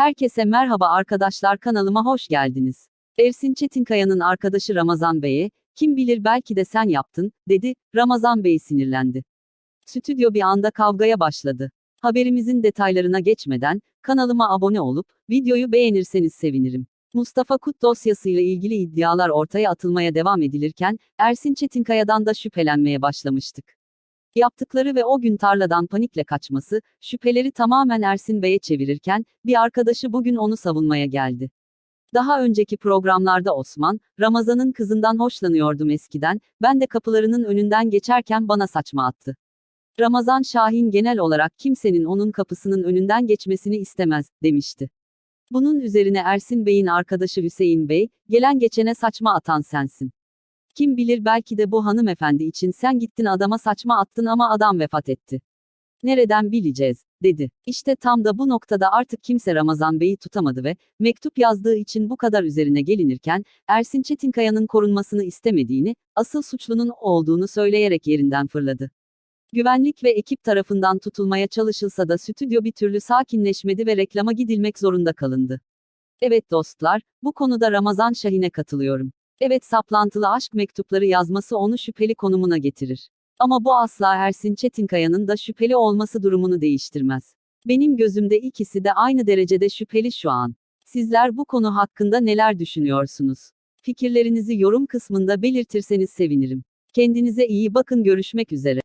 Herkese merhaba arkadaşlar kanalıma hoş geldiniz. Ersin Çetinkaya'nın arkadaşı Ramazan Bey'e, kim bilir belki de sen yaptın, dedi, Ramazan Bey sinirlendi. Stüdyo bir anda kavgaya başladı. Haberimizin detaylarına geçmeden, kanalıma abone olup, videoyu beğenirseniz sevinirim. Mustafa Kut dosyasıyla ilgili iddialar ortaya atılmaya devam edilirken, Ersin Çetinkaya'dan da şüphelenmeye başlamıştık. Yaptıkları ve o gün tarladan panikle kaçması, şüpheleri tamamen Ersin Bey'e çevirirken, bir arkadaşı bugün onu savunmaya geldi. Daha önceki programlarda Osman, Ramazan'ın kızından hoşlanıyordum eskiden, ben de kapılarının önünden geçerken bana saçma attı. Ramazan Şahin genel olarak kimsenin onun kapısının önünden geçmesini istemez, demişti. Bunun üzerine Ersin Bey'in arkadaşı Hüseyin Bey, gelen geçene saçma atan sensin. Kim bilir belki de bu hanımefendi için sen gittin adama saçma attın ama adam vefat etti. Nereden bileceğiz, dedi. İşte tam da bu noktada artık kimse Ramazan Bey'i tutamadı ve, mektup yazdığı için bu kadar üzerine gelinirken, Ersin Çetinkaya'nın korunmasını istemediğini, asıl suçlunun o olduğunu söyleyerek yerinden fırladı. Güvenlik ve ekip tarafından tutulmaya çalışılsa da stüdyo bir türlü sakinleşmedi ve reklama gidilmek zorunda kalındı. Evet dostlar, bu konuda Ramazan Şahin'e katılıyorum. Evet saplantılı aşk mektupları yazması onu şüpheli konumuna getirir. Ama bu asla Ersin Çetinkaya'nın da şüpheli olması durumunu değiştirmez. Benim gözümde ikisi de aynı derecede şüpheli şu an. Sizler bu konu hakkında neler düşünüyorsunuz? Fikirlerinizi yorum kısmında belirtirseniz sevinirim. Kendinize iyi bakın görüşmek üzere.